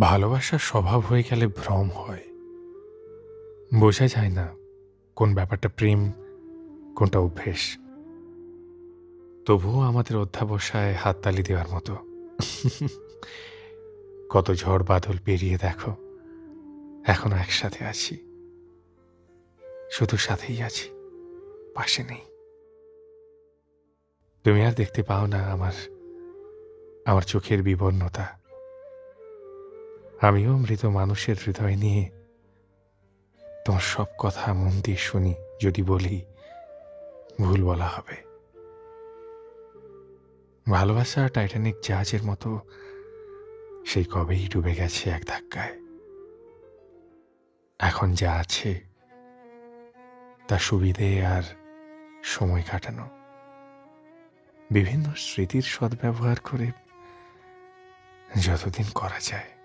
ভালোবাসার স্বভাব হয়ে গেলে ভ্রম হয়। বোঝা যায় না কোন ব্যাপারটা প্রেম, কোনটা অভ্যেস। তবুও আমাদের অধ্যাবসায় হাততালি দেওয়ার মতো। কত ঝড় বাদল পেরিয়ে দেখো, এখনও একসাথে আছি। শুধু সাথেই আছি, পাশে নেই। তুমি আর দেখতে পাও না আমার আমার চোখের বিবর্ণতা। আমিও মৃত মানুষের হৃদয় নিয়ে তোমার সব কথা মন দিয়ে শুনি, যদি বলি ভুল বলা হবে। ভালোবাসা টাইটানিক জাহাজের মতো সেই কবেই ডুবে গেছে এক ধাক্কায়। এখন যা আছে, তা সুবিধে আর সময় কাটানো। বিভিন্ন স্মৃতির সদ্ব্যবহার করে যতদিন করা যায়।